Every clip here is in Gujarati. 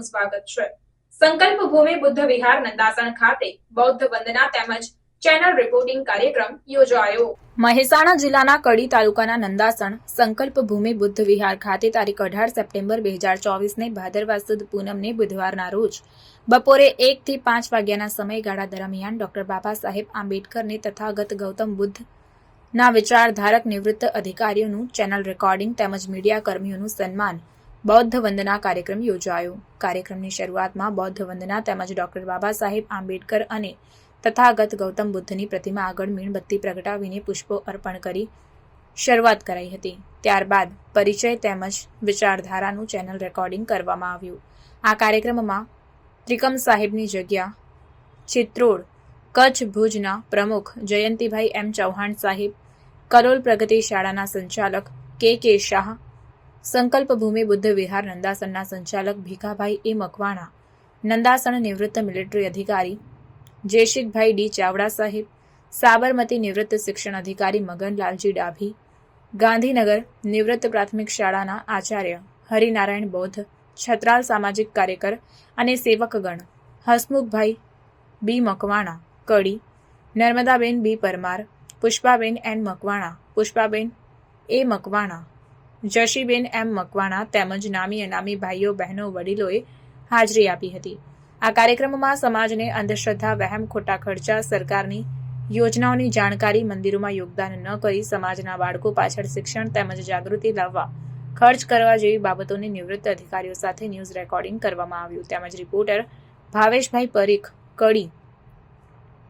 આપનું સ્વાગત છે. સંકલ્પ ભૂમિ બુદ્ધ વિહાર નંદાસણ ખાતે બૌદ્ધ વંદના તેમજ ચેનલ રિપોર્ટિંગ કાર્યક્રમ યોજાયો. મહેસાણા જિલ્લાના કડી તાલુકાના નંદાસણ સંકલ્પ ભૂમિ બુદ્ધ વિહાર ખાતે તારીખ અઢાર સપ્ટેમ્બર બે હજાર ચોવીસને ભાદરવા સુદ પૂનમને બુધવારના રોજ બપોરે એક થી પાંચ વાગ્યાના સમયગાળા દરમિયાન ડોક્ટર બાબા સાહેબ આંબેડકરને તથાગત ગૌતમ બુદ્ધ ના વિચારધારક નિવૃત્ત અધિકારીઓનું ચેનલ રેકોર્ડિંગ તેમજ મીડિયા કર્મીઓનું સન્માન બૌદ્ધ વંદના કાર્યક્રમ યોજાયો. કાર્યક્રમની શરૂઆતમાં બૌદ્ધ વંદના તેમજ ડોક્ટર બાબા સાહેબ આંબેડકર અને તથાગત ગૌતમ બુદ્ધની પ્રતિમા આગળ મીણબત્તી પ્રગટાવીને પુષ્પો અર્પણ કરી શરૂઆત કરાઈ હતી. ત્યારબાદ પરિચય તેમજ વિચારધારાનું ચેનલ રેકોર્ડિંગ કરવામાં આવ્યું. આ કાર્યક્રમમાં ત્રિકમ સાહેબની જગ્યા, ચિત્રોડ, કચ્છ ભુજના પ્રમુખ જયંતિભાઈ એમ ચૌહાણ સાહેબ, કરોલ પ્રગતિ શાળાના સંચાલક કે કે શાહ સંકલ્પ ભૂમિ બુદ્ધ વિહાર નંદાસણના સંચાલક ભીખાભાઈ એ મકવાણા નંદાસણ નિવૃત્ત મિલિટરી અધિકારી, જેશિકભાઈ ડી ચાવડા સાહેબ, સાબરમતી નિવૃત્ત શિક્ષણ અધિકારી મગનલાલજી ડાભી, ગાંધીનગર નિવૃત્ત પ્રાથમિક શાળાના આચાર્ય હરિનારાયણ બૌદ્ધ, છત્રાલ સામાજિક કાર્યકર અને સેવકગણ Hasmukhbhai B Makwana, Kadi, Narmadaben B Parmar, Pushpaben N Makwana, Pushpaben A Makwana Jashiben M Makwana તેમજ નામી અનામી ભાઈઓ, બહેનો, વડીલોએ હાજરી આપી હતી. આ કાર્યક્રમમાં સમાજને અંધશ્રદ્ધા, વહેમ, ખોટા ખર્ચા, સરકારની યોજનાઓની જાણકારી, મંદિરોમાં યોગદાન ન કરી સમાજના બાળકો પાછળ શિક્ષણ તેમજ જાગૃતિ લાવવા, ખર્ચ કરવા જેવી બાબતોની નિવૃત્ત અધિકારીઓ સાથે ન્યૂઝ રેકોર્ડિંગ કરવામાં આવ્યું. તેમજ રિપોર્ટર ભાવેશભાઈ પરીખ, કડી,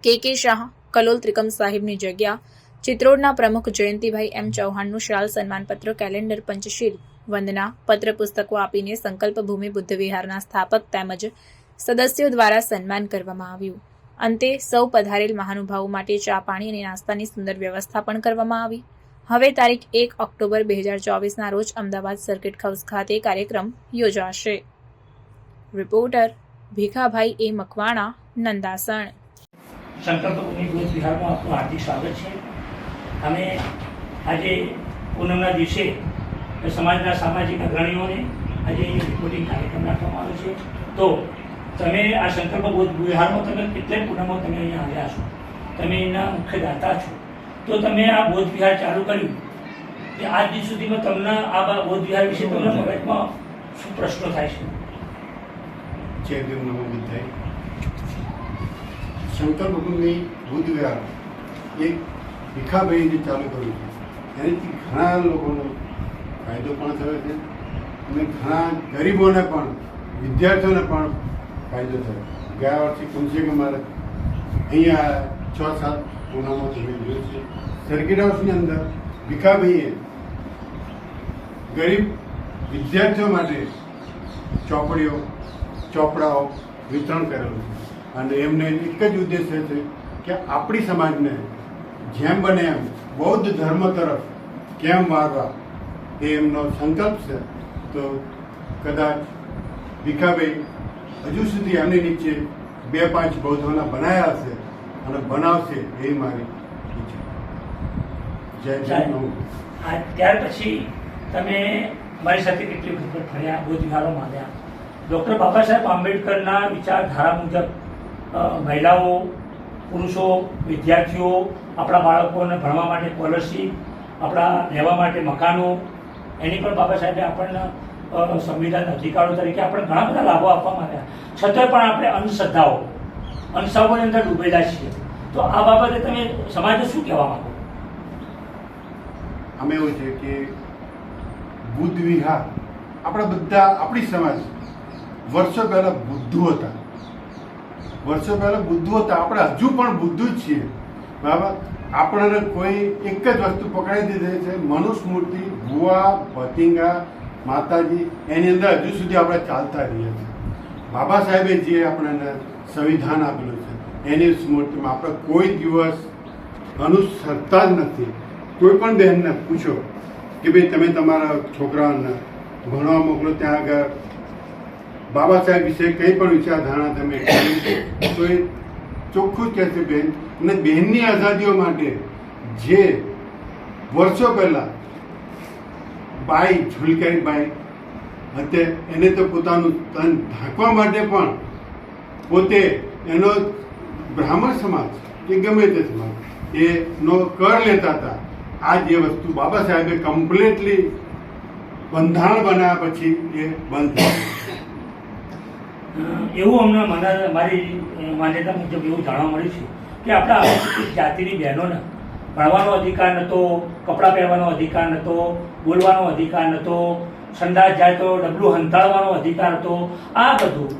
કે કે શાહ, કલોલ ત્રિકમ સાહેબની જગ્યા ચિત્રોડના પ્રમુખ જયંતિભાઈ એમ ચૌહાણનું શાલ સન્માનપત્ર, કેલેન્ડર પંચશીલ, વંદના પત્ર પુસ્તકો આપીને સંકલ્પ ભૂમિ બુદ્ધ વિહારના સ્થાપક તેમજ સદસ્યો દ્વારા સન્માન કરવામાં આવ્યું. અંતે સૌ પધારેલ મહાનુભાવો માટે ચા પાણી અને નાસ્તાની સુંદર વ્યવસ્થા પણ કરવામાં આવી. હવે તારીખ એક ઓક્ટોબર બે હજાર ચોવીસના રોજ અમદાવાદ સર્કિટ હાઉસ ખાતે કાર્યક્રમ યોજાશે. Reporter Bhikhabhai A Makwana, Nandasan. સંકલ્પ ભૂમિ બુદ્ધ વિહારમાં આપનું હાર્દિક સ્વાગત છે. અમે આજે પૂનમના દિવસે સમાજના સામાજિક અગ્રણીઓને આજે રિપોર્ટિંગ કાર્યક્રમ રાખવામાં આવ્યો છે. તો તમે આ સંકલ્પ બોધ વિહારમાં તમે કેટલાય પૂનમો તમે અહીંયા આવ્યા છો? તમે એના મુખ્ય દાતા છો. તો તમે આ બોધ વિહાર ચાલુ કર્યું. કે આજ દિન સુધીમાં તમને આ બા- બૌદ્ધ વિહાર વિશે તમને મગજમાં શું પ્રશ્નો થાય છે? જય દેવ નમો બુદ્ધાય. શંકર ભગવાનની બુદ્ધ વિહાર એક ભીખાભાઈને ચાલુ કર્યું છે. એનાથી ઘણા લોકોનો ફાયદો પણ થયો છે અને ઘણા ગરીબોને પણ, વિદ્યાર્થીઓને પણ ફાયદો થયો. ગયા વર્ષે કમસે કમ અહીંયા છ, સાત ગુનામાં તમે જોયું છે. સર્કિટ હાઉસની અંદર ભીખાભાઈએ ગરીબ વિદ્યાર્થીઓ માટે ચોપડીઓ, ચોપડાઓ વિતરણ કરેલું છે. અને એમને એક જ ઉદ્દેશ્ય છે કે આપણી સમાજને જેમ બને એમ બૌદ્ધ ધર્મ તરફ કેમ વાળવા એ એમનો સંકલ્પ છે. તો કદાચ ભીખાભાઈ હજુ સુધી એમની નીચે બે પાંચ બૌદ્ધોના બનાવ્યા હશે અને બનાવશે એ મારી જય જય ત્યાર પછી તમે મારી સાથે કેટલી વખત ફર્યા બૌદ્ધ વિહારો આવ્યા ડૉક્ટર બાબા સાહેબ આંબેડકરના વિચારધારા મુજબ મહિલાઓ પુરુષો, વિદ્યાર્થીઓ, આપણા બાળકોને ભણવા માટે સ્કોલરશીપ આપણા રહેવા માટે મકાનો, એની પણ બાબા સાહેબે આપણને સંવિધાન અધિકારો તરીકે આપણે ઘણા બધા લાભો આપવામાં આવ્યા છતાંય પણ આપણે અંધશ્રદ્ધાઓ, અંધશ્રદ્ધાઓની અંદર ડૂબેલા છીએ. તો આ બાબતે તમે સમાજને શું કહેવા માંગો? અમે એવું છે કે બુદ્ધ વિહાર આપણા બધા, આપણી સમાજ વર્ષો પહેલાં બુદ્ધુ હતા. વર્ષો પહેલા બુદ્ધુ હતા. આપણે હજુ પણ બુદ્ધુ જ છીએ. બરાબર? આપણને કોઈ એક જ વસ્તુ પકડાઈ દીધી છે. મનુષ્ય ભુવા, ભતિંગા, માતાજી, એની અંદર હજુ સુધી આપણે ચાલતા રહીએ છીએ. બાબા સાહેબે જે આપણને સંવિધાન આપેલું છે, એની સ્મૃતિમાં આપણે કોઈ દિવસ અનુસરતા જ નથી. કોઈ પણ બહેનને પૂછો કે ભાઈ તમે તમારા છોકરાઓને ભણવા મોકલો, ત્યાં આગળ બાબા સાહેબ વિશે કંઈ પણ વિચારધારણા તમે કરી તો એ ચોખ્ખું જ કહેશે બેન. અને બહેનની આઝાદીઓ માટે જે વર્ષો પહેલાં બાઈ ઝુલકારી બાઈ હતે, એને તો પોતાનું તન ઢાંકવા માટે પણ પોતે એનો બ્રાહ્મણ સમાજ કે ગમે તે સમાજ, એનો કર લેતા હતા. આ જે વસ્તુ બાબા સાહેબે કમ્પ્લીટલી બંધારણ બનાવ્યા પછી એ બંધ એવું અમને મને મારી માન્યતા મુજબ એવું જાણવા મળ્યું છે કે આપણા અનુસૂચિત જાતિની બહેનોને ભણવાનો અધિકાર નહોતો કપડાં પહેરવાનો અધિકાર નહોતો બોલવાનો અધિકાર નહોતો સંદાસ જાય તો ડબલું હંતાળવાનો અધિકાર હતો, આ બધું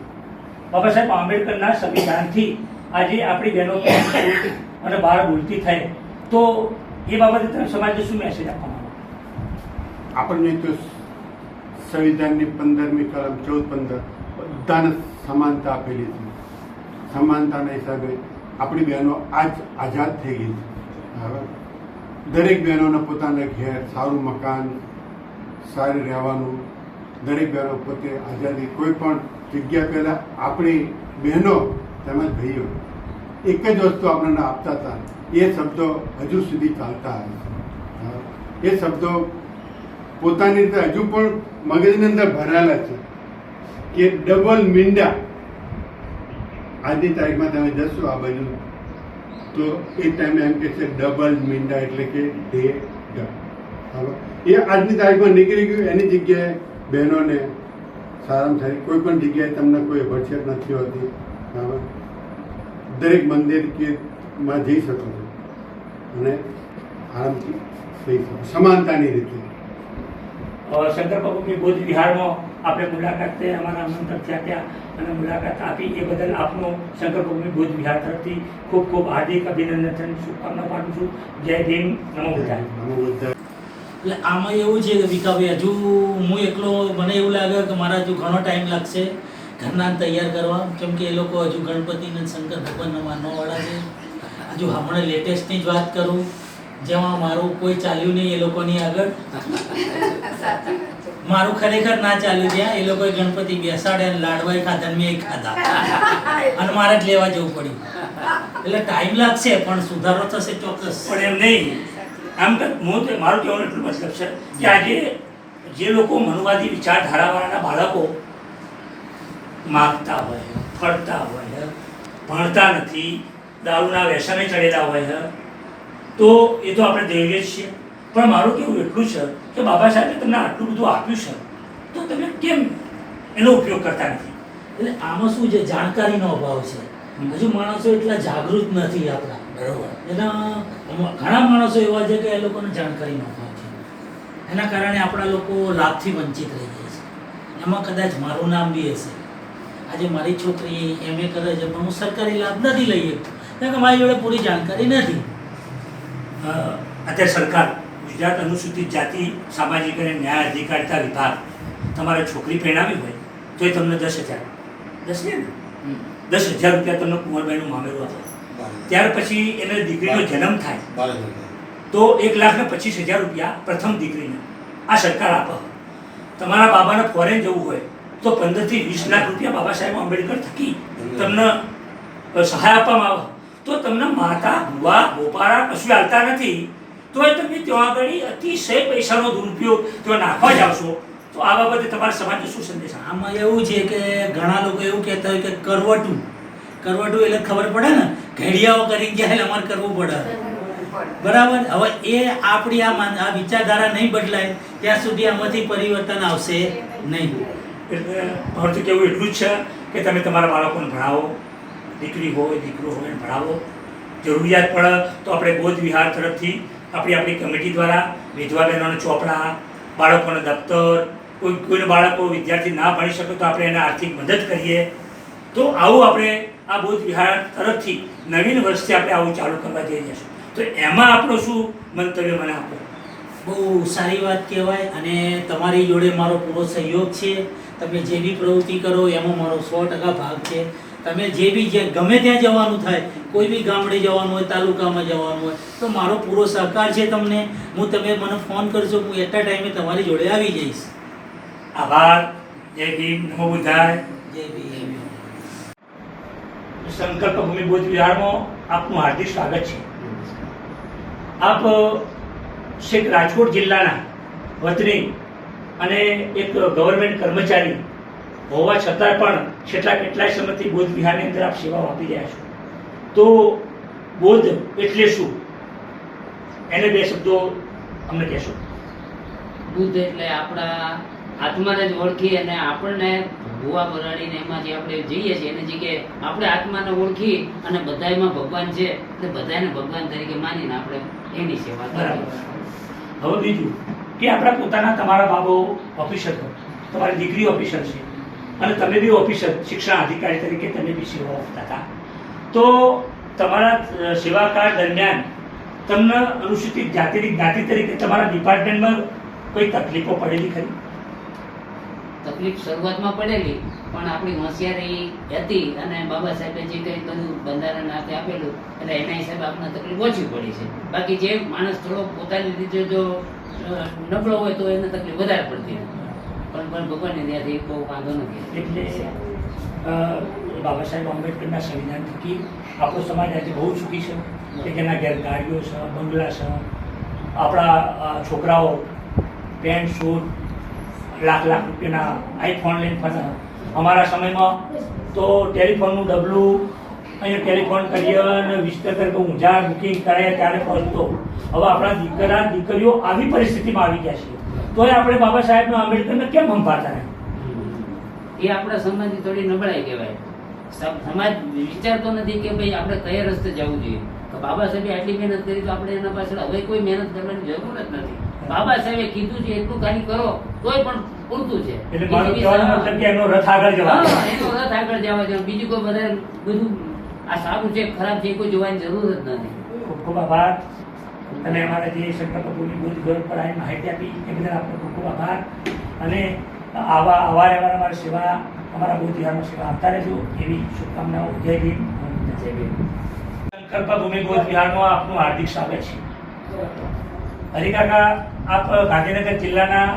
બાબા સાહેબ આંબેડકરના સંવિધાનથી આજે આપણી બહેનો અને બહાર બોલતી થાય. તો એ બાબતે તમે સમાજને શું મેસેજ આપવા આપણને તો સંવિધાનની પંદરમી કલમ, ચૌદ પંદર બધાને સમાનતા આપેલી છે. સમાનતાના હિસાબે આપણી બહેનો આજ આઝાદ થઈ ગઈ છે. બરાબર? દરેક બહેનોને પોતાના ઘેર સારું મકાન, સારું રહેવાનું, દરેક બહેનો પોતે આઝાદી કોઈ પણ જગ્યા પહેલાં આપણી બહેનો તેમજ ભાઈઓ એક જ વસ્તુ આપણને આપતા હતા. એ શબ્દો હજુ સુધી ચાલતા આવે છે. એ શબ્દો પોતાની રીતે હજુ પણ મગજની અંદર ભરાયેલા છે. કે ડબલ મીંડા આજની તારીખમાં તમે જશો આ બાજુ. તો એ ટાઈમે એમ કે છે ડબલ મીંડા એટલે કે ડે. એ આજની તારીખમાં નીકળી ગયું એની જગ્યાએ બહેનોને સારામાં સારી કોઈ પણ જગ્યાએ તમને કોઈ વરસેટ નથી હોતી. બરાબર દરેક મંદિર કે માં જઈ શકો છો. અને આરામથી થઈ શકો. સમાનતાની રીતે. શંકર ભગવતી બૌદ્ધ વિહારમાં આપણે મુલાકાત થઈ અમારા આમંત્રણ થયા ત્યાં. અને મુલાકાત આપી એ બદલ આપનો શંકરભૂમિ ભુજ વિહાર તરફથી ખૂબ ખૂબ હાર્દિક અભિનંદન શુભકામના પાઠવું છું. જય ભીમ નમો બુદ્ધાય. નમો બુદ્ધાય. એટલે આમાં એવું છે કે વિકાભાઈ હજુ હું એકલો મને એવું લાગે કે મારા હજુ ઘણો ટાઈમ લાગશે ઘરના તૈયાર કરવા. કેમ કે એ લોકો હજુ ગણપતિ અને શંકર ભગવાનના માનવાવાળા છે. હજુ હમણાં લેટેસ્ટની જ વાત કરું. જેમાં મારું કોઈ ચાલ્યું નહીં એ લોકોની આગળ. મારું ખરેખર ના ચાલ્યું ત્યાં એ લોકોએ ગણપતિ બેસાડ્યા અને લાડવાય ખાધા મેં ખાધા. અને મારે જ લેવા જવું પડ્યું. એટલે ટાઈમ લાગશે, પણ સુધારો થશે ચોક્કસ. પણ એમ નહીં. આમ હું તો, મારું કહેવાનું એટલું મતલબ છે કે આજે જે લોકો મનુવાદી વિચારધારાવાળાના બાળકો માગતા હોય, ફરતા હોય, ભણતા નથી, દારૂના વ્યસને ચડેલા હોય, તો એ તો આપણે જોઈએ જ છીએ. પણ મારું કેવું એટલું છે કે બાબા સાહેબે તમને આટલું બધું આપ્યું છે તો તમે કેમ એનો ઉપયોગ કરતા નથી? એટલે આમાં શું છે જાણકારીનો અભાવ છે. હજુ માણસો એટલા જાગૃત નથી આપણા. બરોબર. એના ઘણા માણસો એવા છે કે એ લોકોને જાણકારીનો અભાવ છે. એના કારણે આપણા લોકો લાભથી વંચિત રહી જાય છે. એમાં કદાચ મારું નામ બી હશે. આજે મારી છોકરી એમએ કરે છે પણ હું સરકારી લાભ નથી લઈ શકતો. કારણ કે મારી જોડે પૂરી જાણકારી નથી. અત્યારે સરકાર ગુજરાત અનુસૂચિત જાતિ સામાજિક અને ન્યાય અધિકારિતા વિભાગ તમારે છોકરી પરણાવી હોય તો એ તમને દસ હજાર. દસ ને? દસ હજાર રૂપિયા તમને કુંવરબાઈનું મામેરું આપે. ત્યાર પછી એને દીકરીનો જન્મ થાય. તો એક લાખ ને પચીસ હજાર રૂપિયા પ્રથમ દીકરીને આ સરકાર આપે. તમારા બાબાને ફોરેન જવું હોય તો પંદરથી વીસ લાખ રૂપિયા બાબા સાહેબ આંબેડકર થકી તમને સહાય આપવામાં આવે. તો તમને માતા ભુવા ગોપાળા કશું હાલતા નથી. તો એ તમે ત્યાં આગળ અતિશય પૈસાનો દુરુપયોગ ત્યાં નાખવા જાવશો તો આ બાબતે તમારા સમાજને શું સંદેશ આમાં એવું છે કે ઘણા લોકો એવું કહેતા હોય કે કરવટું. કરવટું એટલે ખબર પડે ને? ઘડિયાઓ કરી ગયા એટલે અમારે કરવું પડે. બરાબર? હવે એ આપણી આ આ વિચારધારા નહીં બદલાય ત્યાં સુધી આમાંથી પરિવર્તન આવશે નહીં. એટલે મારું તો કેવું એટલું જ છે કે તમે તમારા બાળકોને ભણાવો. દીકરી હોય દીકરો હોય ભણાવો. જરૂરિયાત પડે તો આપણે બોધ વિહાર તરફથી આપણી આપણી કમિટી દ્વારા વિધવા બહેનોને ચોપડા, બાળકોને દફતર, કોઈ કોઈને બાળકો વિદ્યાર્થી ના ભણી શકે તો આપણે એને આર્થિક મદદ કરીએ. તો આવું આપણે આ બુદ્ધ વિહાર તરફથી નવીન વર્ષથી આપણે આવું ચાલુ કરવા જઈ છીએ. તો એમાં આપણો શું મંતવ્ય મને આપો? બહુ સારી વાત કહેવાય અને તમારી જોડે મારો પૂરો સહયોગ છે. તમે જે બી પ્રવૃત્તિ કરો, એમાં મારો સો ટકા ભાગ છે. તમે જે બી જે ગમે ત્યાં જવાનું થાય કોઈ બી ગામડે જવાનું હોય તાલુકામાં જવાનું હોય તો મારો પૂરો સહકાર છે તમને. હું તમે મને ફોન કરશો હું એટલા ટાઈમે તમારી જોડે આવી જઈશ. આભાર. જય ભીમ. નમો બુદ્ધાય. જય ભીમ. સંકલ્પ ભૂમિ બોધ વિહારમાં આપનું હાર્દિક સ્વાગત છે. આપ શેખ રાજકોટ જિલ્લાના વતની અને એક ગવર્મેન્ટ કર્મચારી હોવા છતાં પણ છેલ્લા કેટલાય સમયથી બોધ વિહારની અંદર આપ સેવાઓ આપી રહ્યા છો. તો બોધ એટલે શું? એને બે શબ્દો અમને કહેશો. બુદ્ધ એટલે આપણા આત્માને જ ઓળખી અને આપણને ભૂવા બરાડીને એમાં જે આપણે જઈએ છીએ એની જગ્યાએ આપણે આત્માને ઓળખી અને બધાયમાં ભગવાન છે એટલે બધાને ભગવાન તરીકે માનીને આપણે એની સેવા બરાબર. હવે બીજું કે આપણા પોતાના તમારા બાબો ઓફિસર તમારી દીકરી ઓફિસર છે. અને તમે બી ઓફિસર શિક્ષણ અધિકારી તરીકે તમે બી સેવા આપતા હતા. તો તમારા સેવાકાળ દરમિયાન તમને અનુસૂચિત જાતિની જ્ઞાતિ તરીકે તમારા ડિપાર્ટમેન્ટમાં કોઈ તકલીફો પડેલી ખરી? તકલીફ શરૂઆતમાં પડેલી, પણ આપણી હોશિયારી હતી અને બાબા સાહેબે જે કંઈ બધું બંધારણ હાથે આપેલું, એટલે એના હિસાબે આપણને તકલીફ ઓછી પડી છે. બાકી જે માણસ થોડો પોતાની રીતે જો નબળો હોય તો એને તકલીફ વધારે પડતી પણ પણ ભગવાનની દયાથી બહુ વાંધો નથી. એટલે બાબા સાહેબ આંબેડકરના સંવિધાન થકી આપણો સમાજ આજે બહુ સુખી છે કે જેના ઘેર ગાડીઓ છે, બંગલા છે, આપણા છોકરાઓ પેન્ટ, શૂટ, લાખ લાખ રૂપિયાના આઈફોન લઈને ફરતા અમારા સમયમાં તો ટેલિફોનનું ડબલું અહીંયા ટેલિફોન કરીએ અને વિસ્તાર તરીકે ઊંઝા બુકિંગ કરાય ત્યારે પહોંચતો. હવે આપણા દીકરા, દીકરીઓ આવી પરિસ્થિતિમાં આવી ગયા છે. તોય આપણે બાબા સાહેબને આંબેડકરને કેમ સંભાળતા નહીં? એ આપણા સમાજની થોડી નબળાઈ કહેવાય. સમાજ વિચારતો નથી કે ભાઈ આપણે કયા રસ્તે જવું જોઈએ. તો બાબા સાહેબે આટલી મહેનત કરી તો આપણે એના પાછળ હવે કોઈ મહેનત કરવાની જરૂર જ નથી. બાબા સાહેબે કીધું છે એટલું કાર્ય કરો તોય પણ પૂરતું છે. એટલે મારું કહેવાનો મતલબ કે એનો રથ આગળ જવા એનો રથ આગળ જવા દો બીજું કોઈ વધારે બધું આ સારું છે ખરાબ છે કોઈ જોવાની જરૂર જ નથી. ખૂબ ખૂબ આભાર. તમે અમારા જે શંકર કપૂરની બુદ્ધ ઘર પર આવી માહિતી આપી એ બદલ આપનો ખૂબ ખૂબ આભાર. અને આવા અવારે અવાર અમારી સેવા અમારા બૌદ્ધ વિહારમાં સેવા આપતા રહેજો. એવી શુભકામનાઓ. જય ભીમ. જય ભીમ. શંકર ભૂમિ બૌદ્ધ વિહારમાં આપનું હાર્દિક સ્વાગત છે. હરિકાકા આપ ગાંધીનગર જિલ્લાના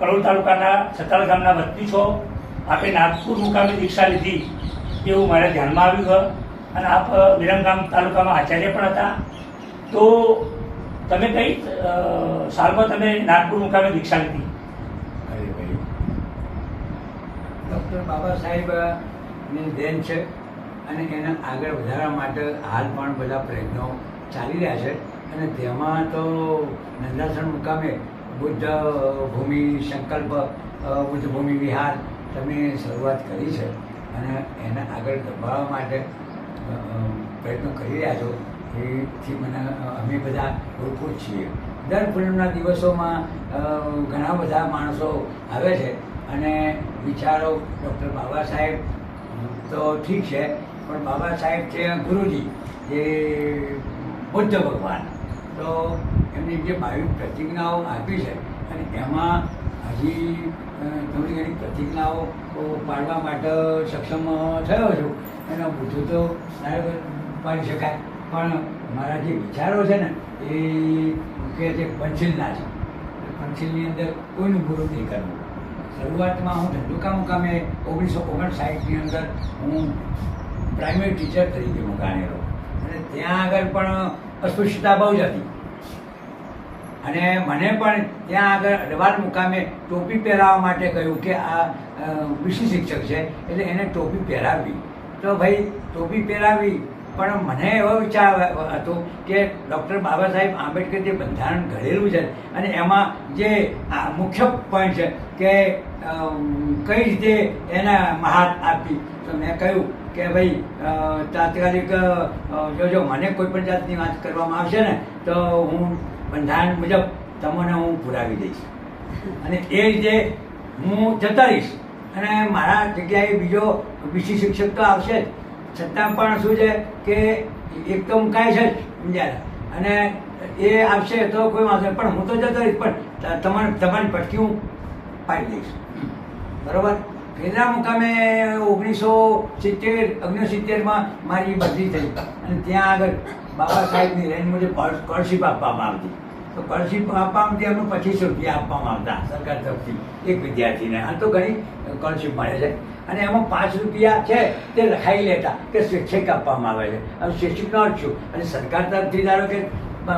કરોડ તાલુકાના સતાળ ગામના વતની છો. આપે નાગપુર મુકામે દીક્ષા લીધી. એવું મારા ધ્યાનમાં આવ્યું અને આપ વિરમગામ તાલુકામાં આચાર્ય પણ હતા. તો તમે કઈ સાલમાં તમે નાગપુર મુકામે દીક્ષા લીધી? અરે ભાઈ. ડૉક્ટર બાબા સાહેબની દેન છે અને એને આગળ વધારવા માટે હાલ પણ બધા પ્રયત્નો ચાલી રહ્યા છે. અને તેમાં તો નંદાસણ મુકામે બુદ્ધ ભૂમિ સંકલ્પ બુદ્ધ ભૂમિ વિહાર તમે શરૂઆત કરી છે. અને એને આગળ દબાવવા માટે પ્રયત્નો કરી રહ્યા છો. એથી મને અમે બધા ઓળખું જ છીએ. દર પૂનમના દિવસોમાં ઘણા બધા માણસો આવે છે અને વિચારો ડૉક્ટર બાબા સાહેબ, તો ઠીક છે, પણ બાબા સાહેબ છે ગુરુજી જે બુદ્ધ ભગવાન. તો એમની જે બાવીસ પ્રતિજ્ઞાઓ આપી છે અને એમાં હજી ઘણી ઘણી પ્રતિજ્ઞાઓ પાડવા માટે સક્ષમ થયો છું. એનો બુદ્ધ તો પાડી શકાય. પણ મારા જે વિચારો છે ને, એ કે જે પંચિલના છે પંચિલની અંદર કોઈનું પૂરું નહીં કરવું. શરૂઆતમાં હું ધંધુકા મુકામે ઓગણીસો ઓગણસાઠની અંદર હું પ્રાઇમરી ટીચર તરીકે મુકાણેલો અને ત્યાં આગળ પણ અસ્પૃશ્યતા બહુ જ હતી. અને મને પણ ત્યાં આગળ અડવાલ મુકામે ટોપી પહેરાવવા માટે કહ્યું કે આ વિષય શિક્ષક છે, એટલે એને ટોપી પહેરાવવી તો ભાઈ, ટોપી પહેરાવી પણ મને એવો વિચાર હતો કે ડૉક્ટર બાબા સાહેબ આંબેડકર જે બંધારણ ઘડેલું છે અને એમાં જે મુખ્ય પોઈન્ટ છે કે કઈ રીતે એને મહાત આપી. તો મેં કહ્યું કે ભાઈ તાત્કાલિક જોજો મને કોઈ પણ જાતની વાત કરવામાં આવશે ને, તો હું બંધારણ મુજબ તમને હું પુરાવી દઈશ. અને એ રીતે હું જતા રહીશ. અને મારા જગ્યાએ બીજો વિષય શિક્ષક તો આવશે જ. છતાં પણ શું છે કે એક તો મુકાય છે સમજ્યા. અને એ આવશે તો કોઈ વાંધો. પણ હું તો જતો રહીશ. પણ તમારે, તમારી પટકી હું પાડી દઈશ. બરોબર? પેલા મુકામે ઓગણીસો સિત્તેર ઓગણસિત્તેરમાં મારી બદલી થઈ. અને ત્યાં આગળ બાબા સાહેબની રેન્જ મુજબ સ્કોલરશીપ આપવામાં આવતી. તો સ્કોલરશીપ આપવામાં એમનું પચીસો રૂપિયા આપવામાં આવતા સરકાર તરફથી એક વિદ્યાર્થીને. આ તો ઘણી સ્કોલરશીપ મળે છે. અને એમાં પાંચ રૂપિયા છે તે લખાઈ લેતા કે શિક્ષક આપવામાં આવે છે. હવે શિક્ષકનો ન છું અને સરકાર તરફથી ધારો કે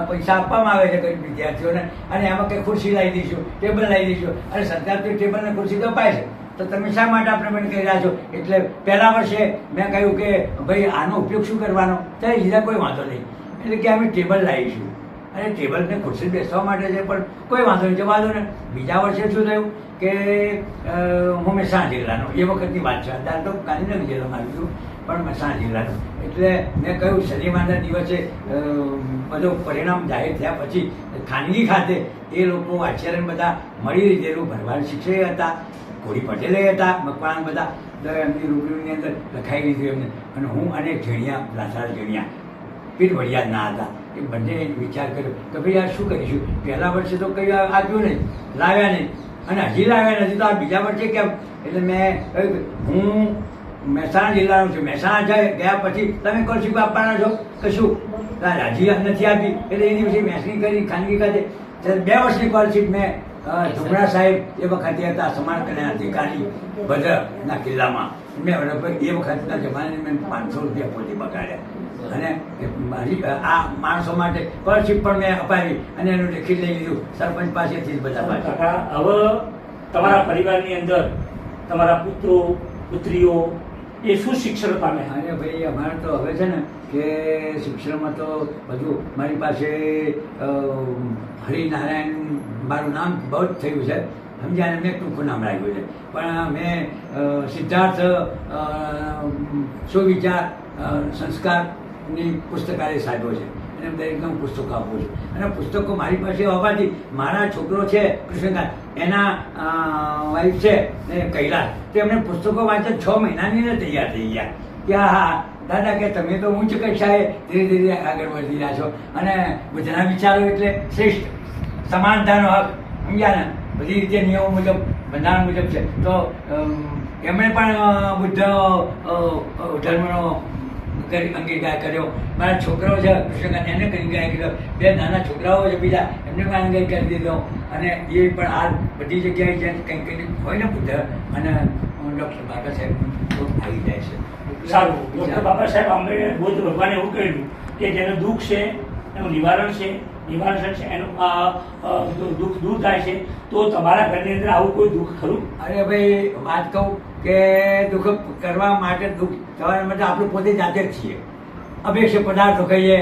પૈસા આપવામાં આવે છે ગરીબ વિદ્યાર્થીઓને, અને એમાં કંઈ ખુરશી લાવી દઈશું, ટેબલ લાવી દઈશું, અને સરકાર તો ટેબલ ને ખુરશી તો અપાય છે. તો તમે શા માટે આપણે મને કરી રહ્યા છો? એટલે પહેલા વર્ષે મેં કહ્યું કે, ભાઈ, આનો ઉપયોગ શું કરવાનો? ત્યારે લીધા કોઈ વાંધો નહીં. એટલે કે અમે ટેબલ લાવીશું. અને ટેબલ ને ખુરશી બેસવા માટે છે, પણ કોઈ વાંધો નહીં વાંધો ને. બીજા વર્ષે શું થયું કે હું મહેસાણા જિલ્લાનો એ વખતની વાત છે, અત્યારે તો ગાંધીનગર જિલ્લામાં આવ્યું છું પણ મહેસાણા જિલ્લાનો એટલે મેં કહ્યું, શનિવારના દિવસે બધું પરિણામ જાહેર થયા પછી, ખાનગી ખાતે એ લોકો આચાર્ય બધા મળી લીધેલું, ભરવાડ શિક્ષક હતા, કોળી પટેલે હતા, મકવાણ બધા, તો એમની રૂબરૂની અંદર લખાઈ લીધું એમને. અને હું અને જેણિયા લાસાર જેણિયા પીર વડિયાદ ના હતા. એ બંને વિચાર કર્યો. કે ભાઈ આ શું કરીશું? પહેલા વર્ષે તો કંઈ આપ્યું નહીં. લાવ્યા નહીં. અને હજી લાવ્યા નથી. તો આ બીજા વર્ષે કેમ? એટલે મેં હું મહેસાણા જિલ્લાનો છું. મહેસાણા જાય ગયા પછી તમે કોલશીપ આપવાના છો? કશું? હજી નથી આપી. એટલે એની પછી મેસની કરી ખાનગી ખાતે. ત્યારે બે વર્ષની કોલશીપ મેં ધુમરા સાહેબ એ વખતે હતા સમાન કલ્યાણ અધિકારી ભદ્રના કિલ્લામાં. મેં એ વખતના જમાને મેં પાંચસો રૂપિયા પોતે બગાડ્યા. અને મારી આ માણસો માટે સ્કોલરશીપ પણ મેં અપાવી અને એનું લેખિત લઈ લીધું. સરપંચ પાસેથી જ બધા કાકા હવે તમારા પરિવારની અંદર તમારા પુત્રો પુત્રીઓ એ શું શિક્ષણ પામે? અને ભાઈ અમારે તો હવે છે ને કે શિક્ષણમાં તો બધું મારી પાસે હરિનારાયણ મારું નામ બહુ જ થયું છે. સમજ્યા ને મેં ટૂંકું નામ રાખ્યું છે. પણ મેં સિદ્ધાર્થ સુવિચાર અ, સંસ્કારની પુસ્તકાલય સાધ્યો છે. અને દરેકને હું પુસ્તકો આપું છું. અને પુસ્તકો મારી પાસે હોવાથી મારા છોકરો છે કૃષ્ણકાંત, એના વાઈફ છે ને કૈલાસ. તો એમને પુસ્તકો વાંચે છ મહિનાની અંદર તૈયાર થઈ ગયા. કે હા દાદા કે તમે તો ઉચ્ચ કક્ષાએ ધીરે ધીરે આગળ વધી રહ્યા છો. અને બધાના વિચારો એટલે શ્રેષ્ઠ. સમાનતાનો હક. સમજ્યા ને? બધી રીતે નિયમો મુજબ, બંધારણ મુજબ છે. તો એમણે પણ બુદ્ધ ધર્મનો કરી અંગીકાર કર્યો. મારા છોકરાઓ છે કૃષ્ણકાંત એને કરી અંગીકાર કર્યો. બે નાના છોકરાઓ છે બીજા એમને પણ અંગીકાર કરી દીધો. અને એ પણ આ બધી જગ્યાએ જ્યાં કંઈક કંઈક હોય ને બુદ્ધ અને ડૉક્ટર બાબા સાહેબ આવી જાય છે. સારું. ડૉક્ટર બાબા સાહેબ આંબેડકર બુદ્ધ ભગવાને એવું કહ્યું કે જેનું દુઃખ છે એનું નિવારણ છે નિવારણ છે એનું આ દુઃખ દૂર થાય છે તો તમારા ઘરની અંદર આવું કોઈ દુઃખ ખરું? અરે ભાઈ વાત કહું કે દુઃખ કરવા માટે દુઃખ થવા માટે આપણે પોતે જાતે જ છીએ. અભેક્ષ પદાર્થો કહીએ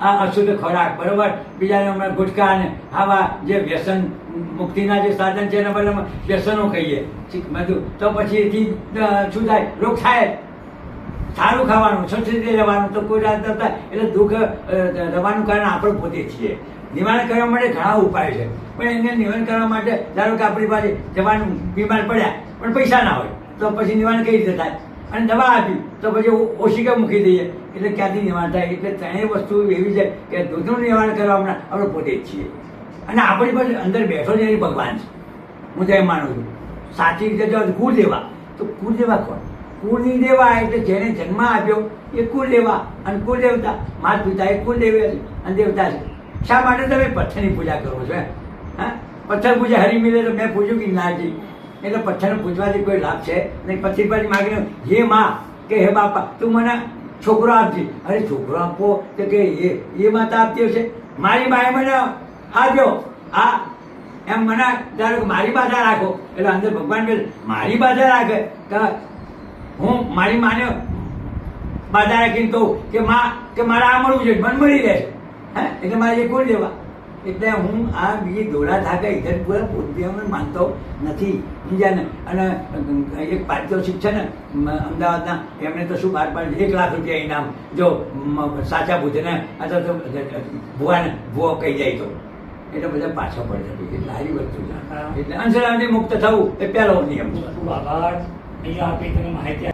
આ અશુદ્ધ ખોરાક, બરોબર? બીજાને હમણાં ગુટકા અને આવા જે વ્યસન મુક્તિના જે સાધન છે એના બદલે વ્યસનો ઠીક, બધું. તો પછી એથી શું થાય? રોગ થાય. સારું ખાવાનું સ્વચ્છ રીતે રહેવાનું, તો કોઈ રાત થાય એટલે દુઃખ રહેવાનું કારણ આપણે પોતે છીએ. નિવારણ કરવા માટે ઘણા ઉપાય છે. પણ એને નિવારણ કરવા માટે, ધારો કે આપણી પાસે જવાનું બીમાર પડ્યા, પણ પૈસા ના હોય, તો પછી નિવારણ કઈ રીતે થાય? અને દવા આપી, તો પછી ઓછી ઓશિકા મૂકી દઈએ. એટલે ક્યાંથી નિવારણ થાય? એટલે ત્રણેય વસ્તુ એવી છે કે દૂધનું નિવારણ કરવા હમણાં આપણે પોતે જ છીએ. અને આપણી પાસે અંદર બેઠો છે એ ભગવાન છે. હું તો એમ માનું છું. સાચી રીતે જો કુળદેવા, તો કુળદેવા કોણ? કુળની દેવા એટલે જેને જન્મ આપ્યો એ કુળદેવા. અને કુળદેવતા માત પિતા એ કુળ દેવી છે અને દેવતા છે. શા માટે તમે પથ્થરની પૂજા કરો છો? હા? પથ્થર પૂજા હરી મિલે તો મેં પૂછ્યું કે ના એટલે પથ્થરને પૂજવાથી કોઈ લાભ છે? નહીં પછી પછી માગીને, હે માં, કે હે બાપા, તું મને છોકરો આપજે. અરે છોકરો આપવો તો કે એ એ માતા આપતી હશે. મારી બાએ મને આપ્યો આ, એમ મને ધારો કે મારી બાધા રાખો. એટલે અંદર ભગવાન કહે, મારી બાધા રાખે. કે હું મારી માને બાધા રાખીને કહું કે, માં, કે મારે આ મળવું જોઈએ મન મળી રહેશે. હે? એટલે મારે એ કોણ લેવા? એટલે હું આ બીજી દોડા થાકે ઇધર પૂરા પોતે માનતો નથી. બીજાને અને એક પારિતોષિક છે ને અમદાવાદના એમણે તો શું બાર પાડ્યું એક લાખ રૂપિયા ઇનામ. જો સાચા ભૂતને અથવા તો ભુવાને ભુવો કહી જાય તો. એટલે બધા પાછા પડે છે. એટલે સારી વસ્તુ છે. એટલે અંશરામથી મુક્ત થવું એ પહેલો નિયમ છે. આભાર. અહીંયા આપી તમે માહિતી